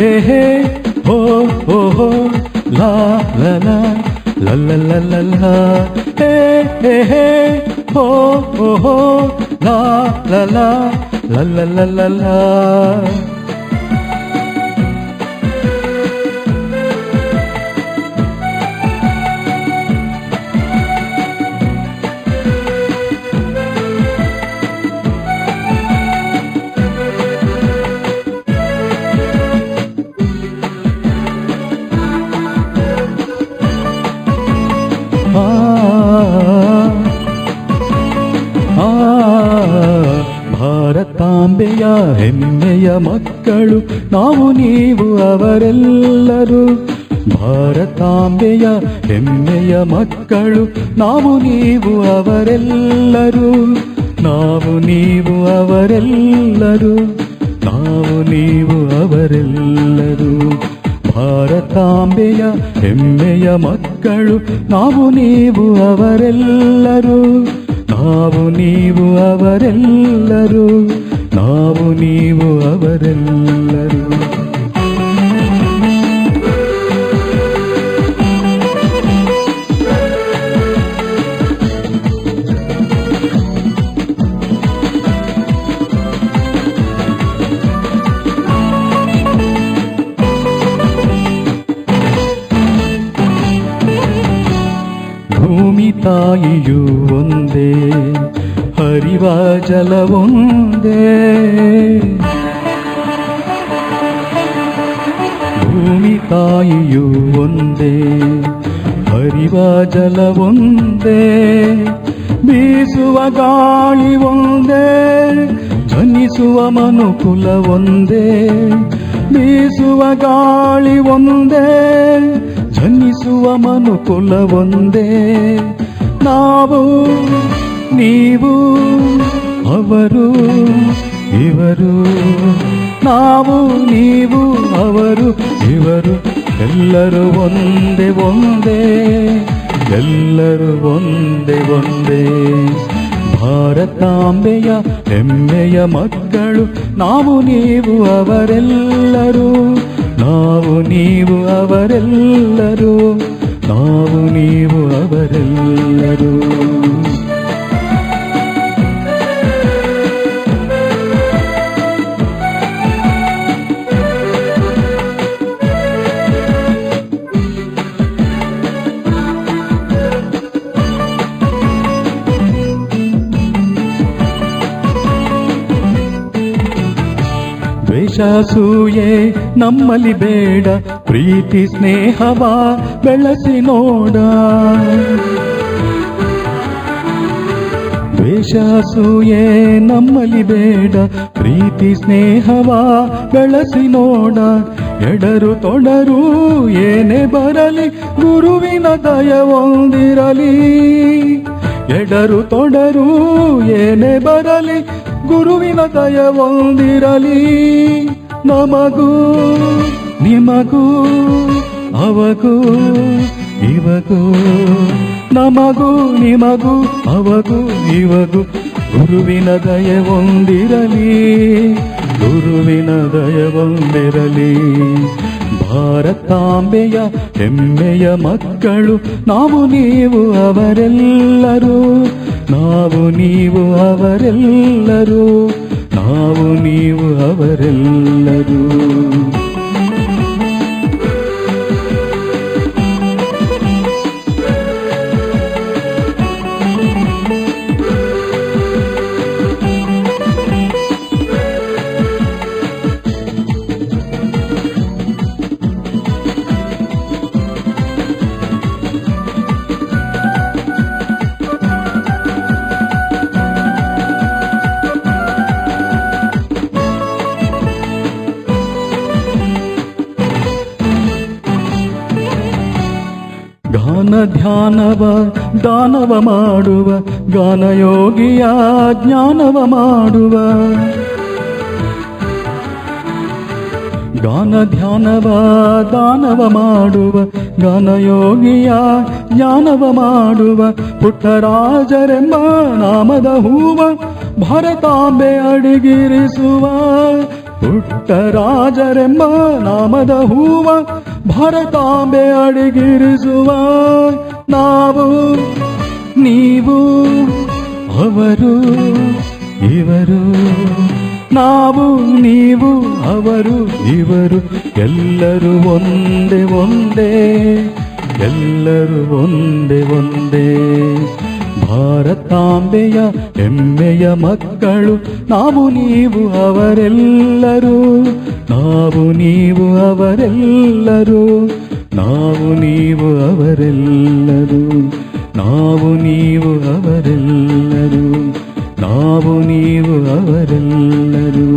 హే హే ఓ ఓ హో లా లా లా లా లా లా లా హే హే హే ఓ ఓ హో లా లా లా లా లా లా లా ಭಾರತಾಂಬೆಯ ಹೆಮ್ಮೆಯ ಮಕ್ಕಳು, ನಾವು ನೀವು ಅವರೆಲ್ಲರೂ. ಭಾರತಾಂಬೆಯ ಹೆಮ್ಮೆಯ ಮಕ್ಕಳು, ನಾವು ನೀವು ಅವರೆಲ್ಲರೂ. ನಾವು ನೀವು ಅವರೆಲ್ಲರೂ. ನಾವು ನೀವು ಅವರೆಲ್ಲರೂ. ಭಾರತಾಂಬೆಯ ಹೆಮ್ಮೆಯ ಮಕ್ಕಳು, ನಾವು ನೀವು ಅವರೆಲ್ಲರೂ. ನಾವು ನೀವು ಅವರೆಲ್ಲರೂ. ನಾವು ನೀವು ಅವರೆಲ್ಲರೂ ಭೂಮಿ ತಾಯಿಯು ಒಂದೇ ಹರಿವ ಜಲವೊಂದೇ ಭೂಮಿ ತಾಯಿಯು ಒಂದೇ ಹರಿವ ಜಲವೊಂದೇ ಬೀಸುವ ಗಾಳಿ ಒಂದೇ ಜನಿಸುವ ಮನುಕುಲ ಒಂದೇ ಬೀಸುವ ಗಾಳಿ ಒಂದೇ ಜನಿಸುವ ಮನುಕುಲ ಒಂದೇ ನಾವು ನೀವು ಅವರು ಇವರು ನಾವು ನೀವು ಅವರು ಇವರು ಎಲ್ಲರೂ ಒಂದೇ ಒಂದೇ ಎಲ್ಲರೂ ಒಂದೇ ಒಂದೇ ಭಾರತಾಂಬೆಯ ಹೆಮ್ಮೆಯ ಮಕ್ಕಳು ನಾವು ನೀವು ಅವರೆಲ್ಲರೂ ನಾವು ನೀವು ಅವರೆಲ್ಲರೂ ನಾವು ನೀವು ಅವರೆಲ್ಲರೂ ದ್ವೇಷಾಸೂಯೆ ನಮ್ಮಲ್ಲಿ ಬೇಡ, ಪ್ರೀತಿ ಸ್ನೇಹವ ಬೆಳೆಸಿ ನೋಡ. ದ್ವೇಷಾಸೂಯೆ ನಮ್ಮಲ್ಲಿ ಬೇಡ, ಪ್ರೀತಿ ಸ್ನೇಹವ ಬೆಳೆಸಿ ನೋಡ. ಎಡರು ತೊಡರು, ಏನೇ ಬರಲಿ, ಗುರುವಿನ ದಯವೊಂದಿರಲಿ ಎಡರು ತೊಡರು, ಏನೇ ಬರಲಿ ಗುರುವಿನ ದಯವೊಂದಿರಲಿ. ನಮಗೂ, ನಿಮಗೂ, ಅವಗೂ, ಇವಗೂ, ನಮಗೂ, ನಿಮಗೂ, ಅವಗೂ, ಇವಗೂ ಗುರುವಿನ ದಯವೊಂದಿರಲಿ. ಗುರುವಿನ ದಯವೊಂದಿರಲಿ. ಭಾರತಾಂಬೆಯ ಹೆಮ್ಮೆಯ ಮಕ್ಕಳು, ನಾವು ನೀವು ಅವರೆಲ್ಲರೂ ನಾವು ನೀವು ಅವರೆಲ್ಲರೂ ನಾವು ನೀವು ಅವರೆಲ್ಲರೂ. ಗಾನ ಧ್ಯಾನವ, ದಾನವ ಮಾಡುವ, ಗಾನಯೋಗಿಯ ಜ್ಞಾನವ ಮಾಡುವ. ಗಾನ, ಧ್ಯಾನವ, ದಾನವ ಮಾಡುವ, ಗಾನಯೋಗಿಯ ಜ್ಞಾನವ ಮಾಡುವ, ಪುಟ್ಟರಾಜರೆಂಬ ನಾಮದ ಹೂವ, ಭರತಾಂಬೆ ಅಡಿಗಿರಿಸುವ, ಪುಟ್ಟರಾಜರೆಂಬ ನಾಮದ ಹೂವ ಭರತಾಂಬೆ ಅಡಿಗಿರಿಸುವ ನಾವು, ನೀವು, ಅವರು, ಇವರು. ನಾವು, ನೀವು, ಅವರು, ಇವರು. ಎಲ್ಲರೂ ಒಂದೇ ಒಂದೇ. ಎಲ್ಲರೂ ಒಂದೇ ಒಂದೇ. ಭಾರತಾಂಬೆಯ ಹೆಮ್ಮೆಯ ಮಕ್ಕಳು, ನಾವು, ನೀವು, ಅವರೆಲ್ಲರೂ. ನಾವು ನೀವು ಅವರೆಲ್ಲರೂ ನಾವು ನೀವು ಅವರೆಲ್ಲರೂ ನಾವು ನೀವು ಅವರೆಲ್ಲರೂ ನಾವು ನೀವು ಅವರೆಲ್ಲರೂ